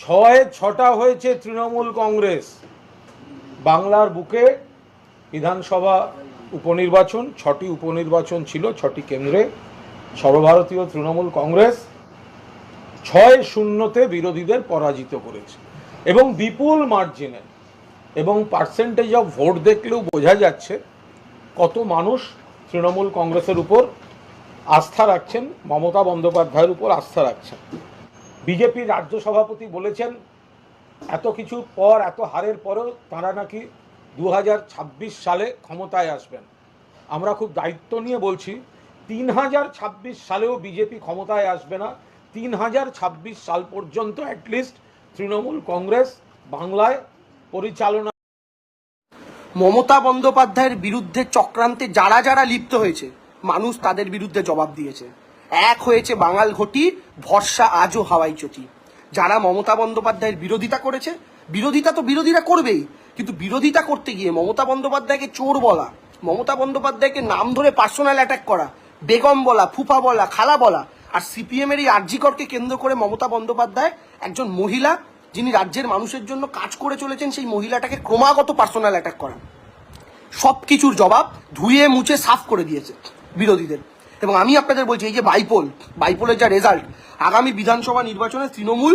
ছয়, ছটা হয়েছে তৃণমূল কংগ্রেস। বাংলার বুকে বিধানসভা উপনির্বাচন, ছটি উপনির্বাচন ছিল, ছটি কেন্দ্রে সর্বভারতীয় তৃণমূল কংগ্রেস ছয় শূন্যতে বিরোধীদের পরাজিত করেছে। এবং বিপুল মার্জিনে এবং পার্সেন্টেজ অফ ভোট দেখলেও বোঝা যাচ্ছে কত মানুষ তৃণমূল কংগ্রেসের উপর আস্থা রাখছেন, মমতা বন্দ্যোপাধ্যায়ের উপর আস্থা রাখছেন। বিজেপির রাজ্য সভাপতি বলেছেন, এত কিছু পর, এত হারের পরেও তারা নাকি দু হাজার ছাব্বিশ সালে ক্ষমতায় আসবেন। আমরা খুব দায়িত্ব নিয়ে বলছি তিন হাজার ছাব্বিশ সালেও বিজেপি ক্ষমতায় আসবে না। তিন হাজার ছাব্বিশ সাল পর্যন্ত অ্যাটলিস্ট তৃণমূল কংগ্রেস বাংলায় পরিচালনা মমতা বন্দ্যোপাধ্যায়ের বিরুদ্ধে চক্রান্তে যারা যারা লিপ্ত হয়েছে, মানুষ তাদের বিরুদ্ধে জবাব দিয়েছে। এক হয়েছে বাঙাল ঘটি, ভরসা আজও হাওয়াই চটি। যারা মমতা বন্দ্যোপাধ্যায়ের বিরোধিতা করেছে, বিরোধিতা তো বিরোধীরা করবেই, কিন্তু বিরোধিতা করতে গিয়ে মমতা বন্দ্যোপাধ্যায়কে চোর বলা, মমতা বন্দ্যোপাধ্যায়কে নাম ধরে পার্সোনাল অ্যাটাক করা, বেগম বলা, ফুফা বলা, খালা বলা, আর সিপিএম এর এই আর্জিকরকে কেন্দ্র করে মমতা বন্দ্যোপাধ্যায় একজন মহিলা, যিনি রাজ্যের মানুষের জন্য কাজ করে চলেছেন, সেই মহিলাটাকে ক্রমাগত পার্সোনাল অ্যাটাক করা। সব কিছুর জবাব ধুয়ে মুছে সাফ করে দিয়েছে বিরোধীদের। এবং আমি আপনাদের বলছি, এই যে বাইপোল, বাইপোলের যা রেজাল্ট আগামী বিধানসভা নির্বাচনে তৃণমূল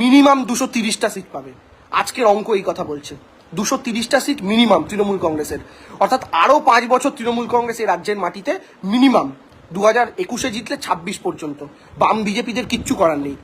মিনিমাম দুশো তিরিশটা সিট পাবে। আজকের অঙ্ক এই কথা বলছে। দুশো তিরিশটা সিট মিনিমাম তৃণমূল কংগ্রেসের। অর্থাৎ আরও পাঁচ বছর তৃণমূল কংগ্রেস এই রাজ্যের মাটিতে মিনিমাম দু হাজার একুশে জিতলে ছাব্বিশ পর্যন্ত। বাম বিজেপিদের কিচ্ছু করার নেই।